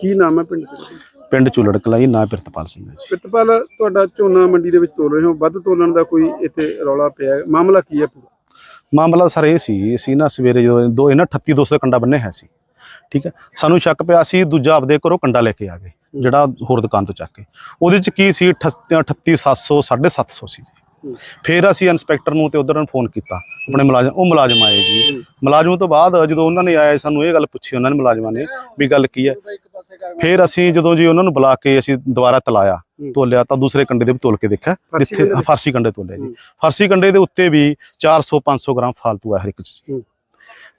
ਕੀ ਨਾਮ ਹੈ ਪਿੰਡ ਦਾ ਪਿੰਡ ਚੁਲੜ ਕਲਾਈ ਨਾਂ ਪ੍ਰਿਤਪਾਲ ਸਿੰਘ ਹੈ ਜੀ। ਪ੍ਰਿਤਪਾਲ ਤੁਹਾਡਾ ਝੋਨਾ ਮੰਡੀ ਦੇ ਵਿੱਚ ਤੋਲ ਰਹੇ ਹੋ। ਵੱਧ ਤੋਲਣ ਦਾ ਕੋਈ ਇੱਥੇ ਰੌਲਾ ਪਿਆ ਹੈ? ਮਾਮਲਾ ਕੀ ਹੈ ਪੂਰਾ? ਮਾਮਲਾ ਸਰ ਇਹ ਸੀ ਅਸੀਂ ਨਾ ਸਵੇਰੇ ਜਦੋਂ ਦੋ ਇਹਨਾਂ 38200 ਦਾ ਕੰਡਾ ਬੰਨੇ ਹੈ ਸੀ ਠੀਕ ਹੈ? ਸਾਨੂੰ ਸ਼ੱਕ ਪਿਆ ਸੀ ਦੂਜਾ ਆਪਦੇ ਘਰੋਂ ਕੰਡਾ ਲੈ ਕੇ ਆ ਗਏ ਜਿਹੜਾ ਹੋਰ ਦੁਕਾਨ ਤੋਂ ਚੱਕ ਕੇ। ਉਹਦੇ ਚ ਕੀ ਸੀ? 38700 750 ਸੀ ਜੀ। ਫਿਰ ਅਸੀਂ ਇਨਸਪੈਕਟਰ ਨੂੰ ਤੇ ਉਧਰ ਨੂੰ ਫੋਨ ਕੀਤਾ ਆਪਣੇ ਮੁਲਾਜ਼ਮ ਉਹ ਮੁਲਾਜ਼ਮ ਆਏ ਜੀ ਮੁਲਾਜ਼ਮ ਤੋਂ ਬਾਅਦ ਜਦੋਂ ਉਹਨਾਂ ਨੇ ਆਏ ਸਾਨੂੰ ਇਹ ਗੱਲ ਪੁੱਛੀ ਉਹਨਾਂ ਨੇ ਮੁਲਾਜ਼ਮਾਂ ਨੇ ਵੀ ਗੱਲ ਕੀ ਹੈ ਫਿਰ ਅਸੀਂ ਜਦੋਂ ਜੀ ਉਹਨਾਂ ਨੂੰ ਬੁਲਾ ਕੇ ਅਸੀਂ ਦੁਬਾਰਾ ਤਲਾਇਆ। ਤੋਲਿਆ ਤਾਂ ਦੂਸਰੇ ਕੰਡੇ ਦੇ ਵੀ ਤੋਲ ਕੇ ਦੇਖਿਆ ਜਿੱਥੇ? ਫਾਰਸੀ ਕੰਡੇ ਤੋਲਿਆ ਜੀ। ਫਾਰਸੀ ਕੰਡੇ ਦੇ ਉੱਤੇ ਵੀ 400 500 ਗ੍ਰਾਮ ਫਾਲਤੂ ਹੈ ਹਰ ਇੱਕ ਚ ਹੂੰ।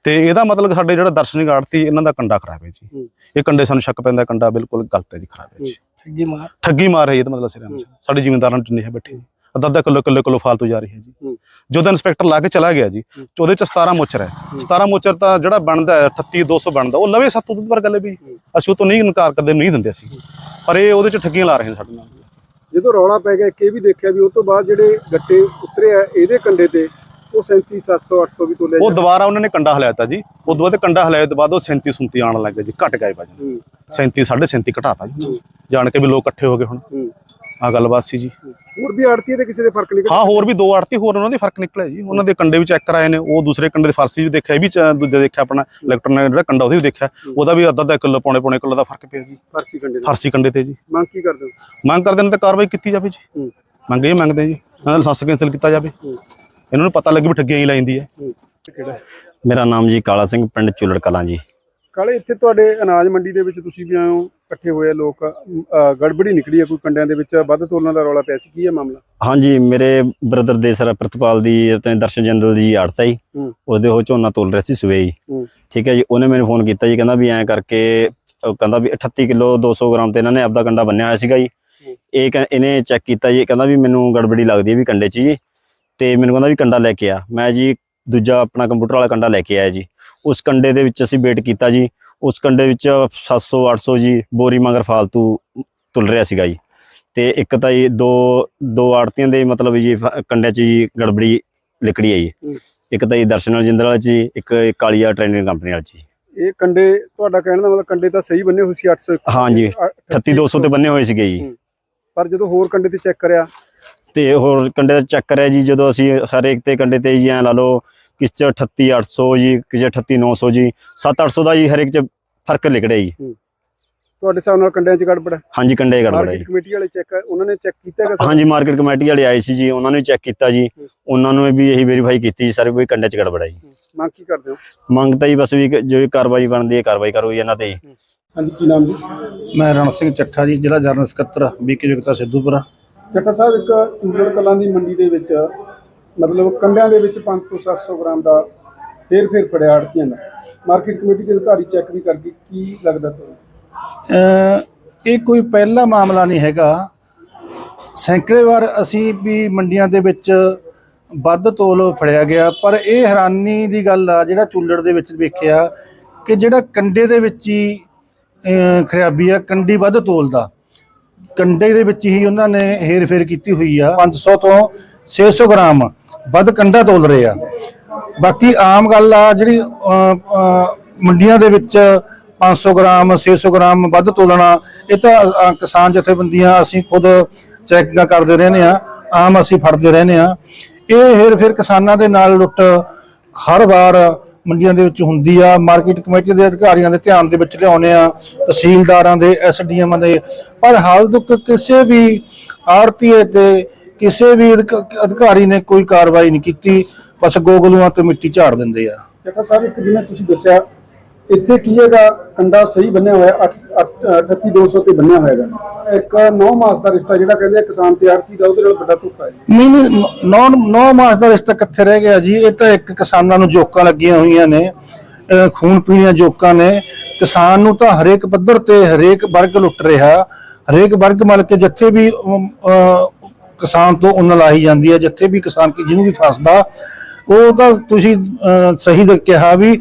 ਤੇ ਇਹਦਾ ਮਤਲਬ ਸਾਡੇ ਜਿਹੜਾ ਦਰਸ਼ਨਿਕ ਆੜਤੀ ਇਹਨਾਂ ਦਾ ਕੰਡਾ ਖਰਾਬ ਹੈ ਜੀ। ਇਹ ਕੰਡੇ ਸਾਨੂੰ ਸ਼ੱਕ ਪੈਂਦਾ ਕੰਡਾ ਬਿਲਕੁਲ ਗਲਤ ਹੈ ਜੀ ਖਰਾਬ ਹੈ ਜੀ ਠੱਗੀ ਮਾਰ ਠੱਗੀ ਮਾਰ ਹੈ ਇਹਦਾ ਮਤਲਬ ਸਿਰਾਂ। ਸਾਡੇ ਜ਼ਿਮੀਂਦਾਰਾਂ ਨੂੰ ਜਿੰਨੇ ਹੈ ਬੈਠੇ ਅੱਧਾ ਅੱਧਾ ਕਿਲੋ ਕਿਲੋ ਕਿਲੋ ਫਾਲਤੂ ਜਾ ਰਹੀ ਹੈ ਜੀ। ਜਦੋਂ ਇਨਸਪੈਕਟਰ ਲਾ ਕੇ ਚਲਾ ਗਿਆ ਜੀ। ਉਹਦੇ ਚ 17 ਮੋਚਰ ਹੈ ਹੂੰ। 17 ਮੋਚਰ ਤਾਂ ਜਿਹੜਾ ਬਣਦਾ ਹੈ 38 200 ਬਣਦਾ ਉਹ ਲਵੇ ਸੱਤ ਉਹਦੇ ਪਰ ਗੱਲ ਵੀ। ਅਸੀਂ ਉਹ ਤੋਂ ਨਹੀਂ ਇਨਕਾਰ ਕਰਦੇ ਨਹੀਂ ਦਿੰਦੇ ਅਸੀਂ ਪਰ ਇਹ ਉਹਦੇ ਚ ਠੱਗੀਆਂ ਲਾ ਰਹੇ ਨੇ ਸਾਡੇ ਨਾਲ ਜਦੋਂ ਰੌਲਾ ਪੈ ਗਿਆ ਇੱਕ ਇਹ ਵੀ ਦੇਖਿਆ ਵੀ ਉਸ ਤੋਂ ਬਾਅਦ ਜਿਹੜੇ ਗੱਟੇ ਉਤਰੇ ਆ ਇਹਦੇ ਕੰਡੇ ਤੇ ਉਹ 37 700 800 ਵੀ ਤੋਲੇ ਉਹ ਦੁਬਾਰਾ ਉਹਨਾਂ ਨੇ ਕੰਡਾ ਹਲਾਇਆ ਤਾ ਜੀ। ਤੋਂ ਬਾਅਦ ਕੰਡਾ ਹਲਾਇਆ ਤੋਂ ਬਾਅਦ ਉਹ 37 37 ਆਉਣ ਲੱਗ ਜੀ ਘਟ ਗਏ ਹੂੰ। 37 37 ਘਟਾਤਾ ਜੀ। ਜਾਣ ਕੇ ਵੀ ਲੋਕ ਇਕੱਠੇ ਹੋ ਗਏ ਹੁਣ। ਆ ਗੱਲਬਾਤ ਸੀ ਜੀ। ਹੋਰ ਵੀ ਆੜਤੀ ਤੇ ਕਿਸੇ ਦੇ ਫ਼ਰਕ ਨਹੀਂ ਹਾਂ ਹੋਰ ਵੀ ਦੋ ਆੜਤੀ ਹੋਰ ਉਹਨਾਂ ਦੇ ਫ਼ਰਕ ਨਿਕਲਿਆ ਜੀ। ਉਹਨਾਂ ਦੇ ਕੰਡੇ ਵੀ ਚੈੱਕ ਕਰਾਏ ਨੇ ਉਹ ਦੂਸਰੇ ਕੰਡੇ ਦੇ ਫਾਰਸੀ ਵੀ ਦੇਖਿਆ ਇਹ ਵੀ ਦੂਜਾ ਦੇਖਿਆ ਆਪਣਾ ਇਲੈਕਟ੍ਰੋਨ ਜਿਹੜਾ ਕੰਡਾ ਉਹਦੇ ਵੀ ਦੇਖਿਆ। ਉਹਦਾ ਵੀ ਅੱਧਾ ਅੱਧਾ ਕਿਲੋ ਪੌਣੇ ਪੌਣੇ ਕਿਲੋ ਦਾ ਫ਼ਰਕ ਪਿਆ ਜੀ। ਫਰਸੀ ਕੰਡੇ ਨਾਲ ਫਾਰਸੀ ਕੰਡੇ ਤੇ ਜੀ। ਮੰਗ ਕੀ ਕਰਦੇ ਮੰਗ ਕਰਦੇ ਨੇ ਤਾਂ ਕਾਰਵਾਈ ਕੀਤੀ ਜਾਵੇ ਜੀ। ਮੰਗ ਮੰਗਦੇ ਜੀ। ਇਹਨਾਂ ਦਾ ਲਾਇਸੈਂਸ ਕੈਂਸਲ ਕੀਤਾ ਜਾਵੇ। ਇਹਨਾਂ ਨੂੰ ਪਤਾ ਲੱਗੇ ਵੀ ਠੱਗੀਆਂ ਹੀ ਲਾਈਂਦੀ ਹੈ। ਕਿਹੜਾ? ਮੇਰਾ ਨਾਮ ਜੀ ਕਾਲਾ ਸਿੰਘ ਪਿੰਡ ਚੁਲੜ ਕਲਾਂ ਜੀ। ਕਾਲੇ ਇੱਥੇ ਤੁਹਾਡੇ ਅਨਾਜ ਮੰਡੀ ਦੇ ਵਿੱਚ ਤੁਸੀਂ ਵੀ ਆਏ ਹੋ ਇਕੱਠੇ ਹੋਏ ਆ ਲੋਕ ਗੜਬੜੀ ਨਿਕਲੀ ਹੈ ਕੋਈ ਕੰਡਿਆਂ ਦੇ ਵਿੱਚ ਵੱਧ ਤੋਲਣ ਦਾ ਰੌਲਾ ਪਿਆ ਸੀ ਕੀ ਹੈ ਮਾਮਲਾ? ਹਾਂਜੀ ਮੇਰੇ ਬ੍ਰਦਰ ਦੇ ਸਰ ਪ੍ਰਤਪਾਲ ਦੀ ਤੇ ਦਰਸ਼ਨ ਜੰਦਲ ਦੀ ਆੜਤਾ ਜੀ ਹੂੰ। ਉਹਦੇ ਉਹ ਝੋਨਾ ਤੋਲ ਰਿਹਾ ਸੀ ਸਵੇਈ ਹੂੰ। ਠੀਕ ਹੈ ਜੀ ਉਹਨੇ ਮੈਨੂੰ ਫੋਨ ਕੀਤਾ ਜੀ ਕਹਿੰਦਾ ਵੀ ਐਂ ਕਰਕੇ ਉਹ ਕਹਿੰਦਾ ਵੀ 38 ਕਿਲੋ 200 ਗ੍ਰਾਮ ਤੇ ਇਹਨਾਂ ਨੇ ਆਪਦਾ ਕੰਡਾ ਬੰਨਿਆ ਹੋਇਆ ਸੀਗਾ ਜੀ। ਹੂੰ। ਇਹ ਕਹਿ- ਇਹਨੇ ਚੈੱਕ ਕੀਤਾ ਜੀ ਕਹਿੰਦਾ ਵੀ ਮੈਨੂੰ ਗੜਬੜੀ ਲੱਗਦੀ ਹੈ ਵੀ ਕੰਡੇ 'ਚ ਜੀ। ਤੇ ਮੈਨੂੰ ਕਹਿੰਦਾ ਵੀ ਕੰਡਾ ਲੈ ਕੇ ਆ। ਮੈਂ ਜੀ ਦੂਜਾ ਆਪਣਾ ਕੰਪਿਊਟਰ ਵਾਲਾ ਕੰਡਾ ਲੈ ਕੇ ਆਇਆ ਜੀ। ਉਸ ਕੰਡੇ ਦੇ ਵਿੱਚ ਅਸੀਂ ਵੇਟ ਕੀਤਾ ਜੀ। ਉਸ ਕੰਡੇ ਵਿੱਚ 700 800 ਜੀ ਬੋਰੀ ਮਗਰ ਫਾਲਤੂ ਤੁਲ ਰਿਹਾ ਸੀਗਾ ਜੀ। ਤੇ ਇੱਕ ਤਾਂ ਜੀ ਦੋ ਦੋ ਆੜਤੀਆਂ ਦੇ ਮਤਲਬ ਜੀ ਕੰਡਿਆਂ 'ਚ ਜੀ ਗੜਬੜੀ ਲਿਕੜੀ ਹੂੰ। ਇੱਕ ਤਾਂ ਜੀ ਦਰਸ਼ਨਲ ਜਿੰਦਲ ਵਾਲਾ ਜੀ ਇੱਕ ਕਾਲੀਆ ਟ੍ਰੇਨਿੰਗ ਕੰਪਨੀ ਵਾਲਾ ਜੀ। ਇਹ ਕੰਡੇ ਤੁਹਾਡਾ ਕਹਿਣ ਦਾ ਮਤਲਬ ਕੰਡੇ ਤਾਂ ਸਹੀ ਬੰਨੇ ਹੋਏ ਸੀ 801 ਹਾਂਜੀ, ਅ- 38200 ਤੇ ਬੰਨੇ ਹੋਏ ਸੀਗੇ ਜੀ। ਪਰ ਜਦੋਂ ਹੋਰ ਕੰਡੇ ਤੇ ਚੈੱਕ ਕਰਿਆ ਤੇ ਹੋਰ ਕੰਡੇ ਦਾ ਚੱਕਰ ਹੈ ਜੀ ਜਦੋਂ ਅਸੀਂ ਹਰੇਕ ਤੇ ਕੰਡੇ ਤੇ ਜੀ ਐ ਲਾ ਲਓ ਕਿਸ ਚ 38800 ਜੀ ਕਿਸੇ 38900 ਜੀ 7-800 ਦਾ ਜੀ ਹਰੇਕ ਚ ਫ਼ਰਕ ਲਿਖੜਿਆ ਜੀ। ਤੁਹਾਡੇ ਹਿਸਾਬ ਨਾਲ ਕੰਡਿਆਂ 'ਚ ਗੜਬੜ ਹੈ? ਹਾਂਜੀ ਕੰਡੇ ਗੜਬੜ ਹੈ ਮਾਰਕੀਟ ਜੀ। ਕਮੇਟੀ ਵਾਲੇ ਚੈੱਕ ਉਹਨਾਂ ਨੇ ਚੈੱਕ ਕੀਤਾ ਹੈਗਾ ਹਾਂਜੀ ਮਾਰਕੀਟ ਕਮੇਟੀ ਵਾਲੇ ਆਏ ਸੀ ਜੀ ਉਹਨਾਂ ਨੇ ਚੈੱਕ ਕੀਤਾ ਜੀ ਉਹਨਾਂ ਨੂੰ ਵੀ ਇਹੀ ਵੈਰੀਫਾਈ ਕੀਤੀ ਸਾਰੇ ਕੋਈ ਕੰਡੇ ਚ ਗੜਬੜ ਹੈ ਜੀ। ਮੰਗ ਕੀ ਕਰਦੇ ਹੋ? ਮੰਗ ਤਾਂ ਜੀ ਬਸ ਵੀ ਜੋ ਵੀ ਕਾਰਵਾਈ ਬਣਦੀ ਹੈ ਕਾਰਵਾਈ ਕਰੋ ਜੀ ਇਹਨਾਂ ਤੇ। ਜੀ। ਹਾਂਜੀ ਕੀ ਨਾਮ ਜੀ? ਮੈਂ ਰਣ ਸਿੰਘ ਚੱਠਾ ਜੀ ਜ਼ਿਲ੍ਹਾ ਜਰਨਲ ਸਕੱਤਰ ਬੀਕੇ ਜਗਤਾ ਸਿੱਧੂਪੁਰਾ। ਚੱਟਾ ਸਾਹਿਬ, ਇੱਕ ਚੂਲੜ ਕਲਾਂ ਦੀ ਮੰਡੀ ਦੇ ਵਿੱਚ, ਮਤਲਬ ਕੰਡਿਆਂ ਦੇ ਵਿੱਚ 5 ਤੋਂ 700 ਗ੍ਰਾਮ ਦਾ ਫੇਰ ਫੇਰ ਫੜਿਆ ਆੜਤੀਆਂ ਦਾ। ਮਾਰਕੀਟ ਕਮੇਟੀ ਦੇ ਅਧਿਕਾਰੀ ਚੈੱਕ ਵੀ ਕਰ ਗਏ ਕੀ ਲੱਗਦਾ ਤੁਹਾਨੂੰ? ਇਹ ਕੋਈ ਪਹਿਲਾ ਮਾਮਲਾ ਨਹੀਂ ਹੈਗਾ। ਸੈਂਕੜੇ ਵਾਰ ਅਸੀਂ ਵੀ ਮੰਡੀਆਂ ਦੇ ਵਿੱਚ ਵੱਧ ਤੋਲ ਫੜਿਆ ਗਿਆ, ਪਰ ਇਹ ਹੈਰਾਨੀ ਦੀ ਗੱਲ ਆ, ਜਿਹੜਾ ਚੁੱਲੜ ਦੇ ਵਿੱਚ ਵੇਖਿਆ ਕਿ ਜਿਹੜਾ ਕੰਡੇ ਦੇ ਵਿੱਚ ਹੀ ਖਰਾਬੀ ਆ, ਕੰਡੀ ਵੱਧ ਤੋਲਦਾ ਕੰਡੇ ਦੇ ਵਿੱਚ ਹੀ ਉਹਨਾਂ ਨੇ ਹੇਰ ਫੇਰ ਕੀਤੀ ਹੋਈ ਆ। 500 ਤੋਂ 600 ਗ੍ਰਾਮ ਵੱਧ ਕੰਡਾ ਤੋਲ ਰਹੇ ਆ। ਬਾਕੀ ਆਮ ਗੱਲ ਆ ਜਿਹੜੀ ਮੰਡੀਆਂ ਦੇ ਵਿੱਚ 500 ਗ੍ਰਾਮ 600 ਗ੍ਰਾਮ ਵੱਧ ਤੋਲਣਾ, ਇਹ ਤਾਂ ਕਿਸਾਨ ਜਥੇਬੰਦੀਆਂ ਅਸੀਂ ਖੁਦ ਚੈਕਿੰਗਾਂ ਕਰਦੇ ਰਹਿੰਦੇ ਆ ਆਮ ਅਸੀਂ ਫੜਦੇ ਰਹਿੰਦੇ ਆ ਇਹ ਹੇਰ ਫੇਰ ਕਿਸਾਨਾਂ ਦੇ ਨਾਲ ਲੁੱਟ ਹਰ ਵਾਰ ਮੰਡੀਆਂ ਦੇ ਵਿੱਚ ਹੁੰਦੀ ਆ ਮਾਰਕੀਟ ਕਮੇਟੀ ਦੇ ਅਧਿਕਾਰੀਆਂ ਦੇ ਧਿਆਨ ਦੇ ਵਿੱਚ ਲਿਆਉਣੇ ਆ, ਤਹਿਸੀਲਦਾਰਾਂ ਦੇ ਐਸਡੀਐਮ ਦੇ। ਪਰ ਹਾਲ ਤੱਕ ਕਿਸੇ ਵੀ ਆੜਤੀਏ ਤੇ ਕਿਸੇ ਵੀ ਅਧਿਕਾਰੀ ਨੇ ਕੋਈ ਕਾਰਵਾਈ ਨਹੀਂ ਕੀਤੀ, ਬਸ ਗੋਗਲੂਆਂ ਤੇ ਮਿੱਟੀ ਝਾੜ ਦਿੰਦੇ ਆ। ਚੱਟਾ ਸਾਹਿਬ, ਇੱਕ ਜਿਵੇਂ ਤੁਸੀਂ ਦੱਸਿਆ ਇੱਥੇ ਕੀ ਹੈਗਾ? ਕੰਡਾ ਸਹੀ ਬੰਨਿਆ ਹੋਇਆ 38200 ਤੇ ਬੰਨਿਆ ਹੋਇਆ ਇੱਕ 9 ਮਾਸ ਦਾ ਰਿਸ਼ਤਾ ਜਿਹੜਾ ਕਹਿੰਦੇ ਕਿਸਾਨ ਤੇ ਆੜਤੀ ਦਾ ਉਹਦੇ ਨਾਲ ਵੱਡਾ ਧੋਖਾ ਹੈ। ਨਹੀਂ ਨਹੀਂ, ਨੌ ਨੌ ਮਾਸ ਦਾ ਰਿਸ਼ਤਾ ਕਿੱਥੇ ਰਹਿ ਗਿਆ ਜੀ? ਇਹ ਤਾਂ ਇੱਕ ਕਿਸਾਨਾਂ ਨੂੰ ਜੋਕਾਂ ਲੱਗੀਆਂ ਹੋਈਆਂ ਨੇ ਖੂਨ ਪੀਣੀਆਂ ਜੋਕਾਂ ਨੇ। ਕਿਸਾਨ ਨੂੰ ਤਾਂ ਹਰੇਕ ਪੱਧਰ ਤੇ ਹਰੇਕ ਵਰਗ ਲੁੱਟ ਰਿਹਾ। ਹਰੇਕ ਵਰਗ ਮਤਲਬ ਕਿ ਜਿੱਥੇ ਵੀ ਕਿਸਾਨ ਤੋਂ ਉਨ ਲਾਈ ਜਾਂਦੀ ਹੈ, ਜਿੱਥੇ ਵੀ ਕਿਸਾਨ ਕੀ ਜਿਹਨੂੰ ਵੀ ਫਸਦਾ, ਉਹ ਤਾਂ ਤੁਸੀਂ ਸਹੀ ਕਿਹਾ ਵੀ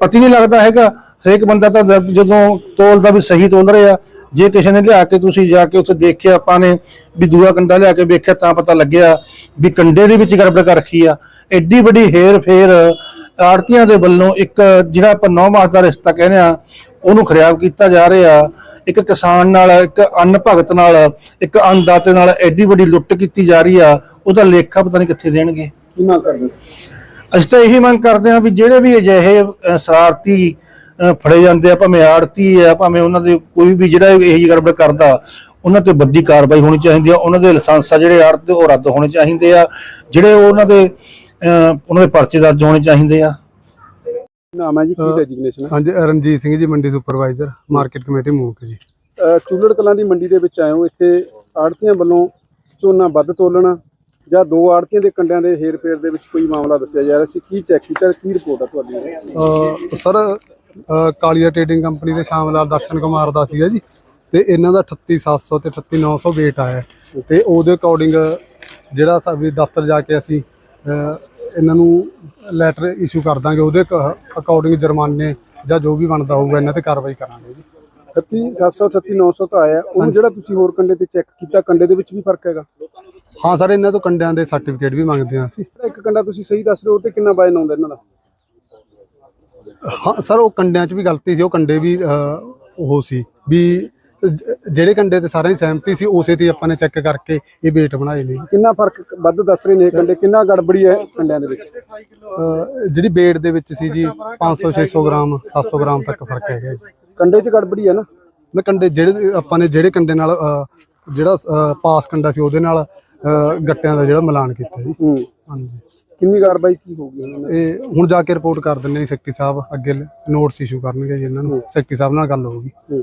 ਪਤੀ ਨਹੀਂ ਲੱਗਦਾ ਹੈਗਾ। ਹਰੇਕ ਬੰਦਾ ਤਾਂ ਦ- ਜਦੋਂ ਤੋਲਦਾ ਵੀ ਸਹੀ ਤੋਲ ਰਿਹਾ ਜੇ ਕਿਸੇ ਨੇ ਲਿਆ ਕੇ ਤੁਸੀਂ ਜਾ ਕੇ ਉੱਥੇ ਦੇਖਿਆ ਆਪਾਂ ਨੇ ਵੀ ਦੂਆ ਕੰਡਾ ਲਿਆ ਕੇ ਵੇਖਿਆ ਤਾਂ ਪਤਾ ਲੱਗਿਆ ਵੀ ਕੰਡੇ ਦੇ ਵਿੱਚ ਗੜਬੜ ਕਰ ਰੱਖੀ ਆ। ਐਡੀ ਵੱਡੀ ਹੇਰ ਫੇਰ ਆੜਤੀਆਂ ਦੇ ਵੱਲੋਂ ਇੱਕ ਜਿਹੜਾ ਆਪਾਂ 9 ਮਾਸ ਦਾ ਰਿਸ਼ਤਾ ਕਹਿੰਦੇ ਆ, ਉਹਨੂੰ ਖਰਾਬ ਕੀਤਾ ਜਾ ਰਿਹਾ। ਇੱਕ ਕਿਸਾਨ ਨਾਲ, ਇੱਕ ਅੰਨ ਭਗਤ ਨਾਲ, ਇੱਕ ਅੰਨਦਾਤੇ ਨਾਲ ਐਡੀ ਵੱਡੀ ਲੁੱਟ ਕੀਤੀ ਜਾ ਰਹੀ ਆ। ਉਹਦਾ ਲੇਖਾ ਪਤਾ ਨਹੀਂ ਕਿੱਥੇ ਦੇਣਗੇ। ਕੀ ਮੰਗ ਕਰਦੇ ਸੀ ਅਸੀਂ ਤਾਂ ਇਹੀ ਮੰਗ ਕਰਦੇ ਹਾਂ ਵੀ ਜਿਹੜੇ ਵੀ ਅਜਿਹੇ ਅ, ਸ਼ਰਾਰਤੀ ਅ, ਫੜੇ ਜਾਂਦੇ ਆ ਭਾਵੇਂ ਆੜਤੀ ਆ ਭਾਵੇਂ ਉਹਨਾਂ ਦੇ ਕੋਈ ਵੀ ਜਿਹੜਾ ਇਹੋ ਜਿਹੀ ਗੜਬੜ ਕਰਦਾ ਉਹਨਾਂ ਤੇ ਵੱਡੀ ਕਾਰਵਾਈ ਹੋਣੀ ਚਾਹੀਦੀ ਆ ਉਹਨਾਂ ਦੇ ਲਾਇਸੈਂਸ ਆ ਜਿਹੜੇ ਆੜਤ ਦੇ ਉਹ ਰੱਦ ਹੋਣੇ ਚਾਹੀਦੇ ਆ ਜਿਹੜੇ ਉਹਨਾਂ ਦੇ ਅ, ਉਹਨਾਂ ਦੇ ਪਰਚੇ ਦਰਜ ਹੋਣੇ ਚਾਹੀਦੇ ਆ। ਨਾਮ ਹੈ ਜੀ ਕੀ ਡੈਜਿਗਨੇਸ਼ਨ ਹੈ? ਹਾਂਜੀ ਰਣਜੀਤ ਸਿੰਘ ਜੀ ਮੰਡੀ ਸੁਪਰਵਾਈਜ਼ਰ ਮਾਰਕੀਟ ਕਮੇਟੀ ਮੂਕ ਜੀ। ਅ, ਚੂਲੜ ਕਲਾਂ ਦੀ ਮੰਡੀ ਦੇ ਵਿੱਚ ਆਏ ਹੋ ਇੱਥੇ ਆੜਤੀਆਂ ਵੱਲੋਂ ਝੋਨਾ ਵੱਧ ਤੋਲਣ ਜਾਂ ਦੋ ਆੜਤੀਆਂ ਦੇ ਕੰਡਿਆਂ ਦੇ ਹੇਰ ਫੇਰ ਦੇ ਵਿੱਚ ਕੋਈ ਮਾਮਲਾ ਦੱਸਿਆ ਜਾ ਰਿਹਾ ਸੀ? ਕੀ ਚੈੱਕ ਕੀਤਾ ਕੀ ਰਿਪੋਰਟ ਆ ਤੁਹਾਡੀ? ਸਰ ਕਾਲੀਆ ਟ੍ਰੇਡਿੰਗ ਕੰਪਨੀ ਦੇ ਸ਼ਾਮਲਾਲ ਦਰਸ਼ਨ ਕੁਮਾਰ ਦਾ ਸੀਗਾ ਜੀ ਤੇ ਇਹਨਾਂ ਦਾ 38700 ਤੇ 38900 ਵੇਟ ਆਇਆ। ਤੇ ਉਹਦੇ ਅਕੋਰਡਿੰਗ ਜਿਹੜਾ ਸਾਡੀ ਦਫ਼ਤਰ ਜਾ ਕੇ ਅਸੀਂ ਇਹਨਾਂ ਨੂੰ ਲੈਟਰ ਇਸ਼ੂ ਕਰ ਦਾਂਗੇ ਉਹਦੇ ਅਕੋਰਡਿੰਗ ਜੁਰਮਾਨੇ ਜਾਂ ਜੋ ਵੀ ਬਣਦਾ ਹੋਊਗਾ ਇਹਨਾਂ ਤੇ ਕਾਰਵਾਈ ਕਰਾਂਗੇ ਜੀ। 30700 38900 ਤਾਂ ਆਇਆ। ਉਹ ਜਿਹੜਾ ਤੁਸੀਂ ਹੋਰ ਕੰਡੇ ਤੇ ਚੈੱਕ ਕੀਤਾ ਕੰਡੇ ਦੇ ਵਿੱਚ ਵੀ ਫ਼ਰਕ ਹੈਗਾ? ਹਾਂ ਸਰ ਇਹਨਾਂ ਤੋਂ ਕੰਡਿਆਂ ਦੇ ਸਰਟੀਫਿਕੇਟ ਵੀ ਮੰਗਦੇ ਹਾਂ ਅਸੀਂ। ਇੱਕ ਕੰਡਾ ਤੁਸੀਂ ਸਹੀ ਦੱਸ ਰਹੇ ਹੋ ਤੇ ਕਿੰਨਾ ਵਜਨ ਆਉਂਦਾ ਇਹਨਾਂ ਦਾ? ਹਾਂ ਸਰ ਉਹ ਕੰਡਿਆਂ 'ਚ ਵੀ ਗਲਤੀ ਸੀ ਉਹ ਕੰਡੇ ਵੀ ਅਹ, ਉਹ ਸੀ ਵੀ ਜ- ਜਿਹੜੇ ਕੰਡੇ ਤੇ ਸਾਰਿਆਂ ਦੀ ਸਹਿਮਤੀ ਸੀ ਉਸੇ ਤੇ ਆਪਾਂ ਨੇ ਚੈੱਕ ਕਰਕੇ ਇਹ ਵੇਟ ਬਣਾਏ ਨੇ। ਕਿੰਨਾ ਫ਼ਰਕ ਵੱਧ ਦੱਸ ਰਹੇ ਨੇ ਇਹ ਕੰਡੇ? ਕਿੰਨਾ ਗੜਬੜੀ ਹੈ ਕੰਡਿਆਂ ਦੇ ਵਿੱਚ? ਅਹ, ਜਿਹੜੀ ਵੇਟ ਦੇ ਵਿੱਚ ਸੀ ਜੀ 500 600 ਗ੍ਰਾਮ 700 ਗ੍ਰਾਮ ਤੱਕ ਫ਼ਰਕ ਹੈਗਾ ਜੀ। ਕੰਡੇ 'ਚ ਗੜਬੜੀ ਹੈ ਨਾ? ਨਾ ਕੰਡੇ ਜਿਹੜੇ ਆਪਾਂ ਨੇ ਜਿਹੜੇ ਕੰਡੇ ਨਾਲ ਅਹ, ਜਿਹੜਾ ਪਾਸ ਕੰਡਾ ਸੀ ਉਹਦੇ ਨਾਲ ਗੱਟਿਆਂ ਦਾ ਜਿਹੜਾ ਮਿਲਾਨ ਕੀਤਾ ਜੀ। ਹਾਂਜੀ। ਕਿੰਨੀ ਕਾਰਵਾਈ ਕੀ ਹੋਊਗੀ ਇਹਨਾਂ ਨਾਲ? ਇਹ ਹੁਣ ਜਾ ਕੇ ਰਿਪੋਰਟ ਕਰ ਦਿੰਨੇ ਜੀ ਸੈਕਟਰੀ ਸਾਹਿਬ ਅੱਗੇ ਨੋਟਸ ਇਸ਼ੂ ਕਰਨਗੇ ਜੀ ਇਹਨਾਂ ਨੂੰ। ਸੈਕਟਰੀ ਸਾਹਿਬ ਨਾਲ ਗੱਲ ਹੋਊਗੀ। ਹੂੰ।